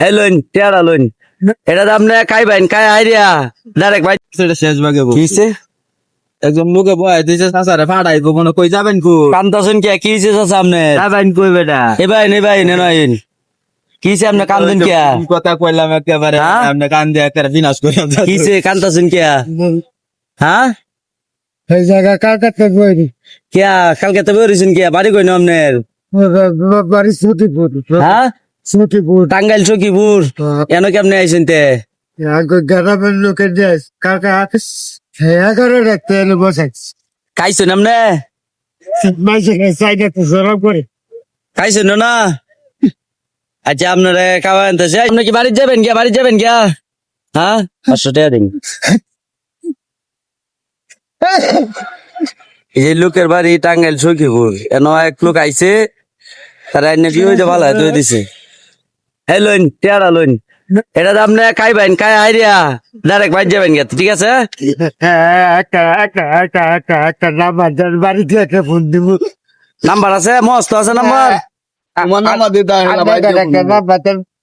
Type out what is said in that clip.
এই লইন টেয়ারা লইন। এটা তো আপনি খাইবেন খাই আইডিয়া ডাইরেক্ট ভাই সেটা শেষ ভাগে। কিছে একজন লোকে বয় দিয়েছে চাচারে ফাটাই গো মনে কই যাবেন কো? কান্তাছেন কে? কি হইছে সামনে যাবেন কই বেটা? এ ভাই নে ভাই নে নইন কিছে আপনি কান্দেন কে? কি কথা কইলাম একেবারে হ্যাঁ? আপনি কান দিয়ে একেবারে বিনাশ করে। কিছে কান্তাছেন কে? হ্যাঁ? এই জায়গা কালকাতা বইনি? কে? কালকে তো বেরিয়েছেন কে? বাড়ি কই আপনার? বাড়ি সতীপুর হ্যাঁ? সতীপুর টাঙ্গাইল সখীপুর কেন কেমনে আইছেন তে? গ্রামের লোকের দেশ কাকা এগারো রাখতে এলো বসাইছি। খাইছেন আপনি মাইসে সাইডে তো সরব করে। খাইছেন না আচ্ছা আপনারা খাওয়া আনতেছে আপনি কি বাড়ি যাবেন কে বাড়ি যাবেন কে হ্যাঁ? পাঁচশো টাকা দিন। এই লোকের বাড়ি টাঙ্গাইল সখীপুর এন এক লোক আইছে তারা এনে কি হইতে ভালো দিছে। এই লইন টেয়ারা লইন। এটা তো আপনি বাইন খাই আইডিয়া ডাইরেক্ট বাইর যাবেন গে ঠিক আছে? হ্যাঁ, একটা একটা একটা একটা একটা নাম্বার দেন বাড়িতে একটা ফোন দিব নাম্বার আছে মস্ত আছে নাম্বার আমার নাম্বার দিতে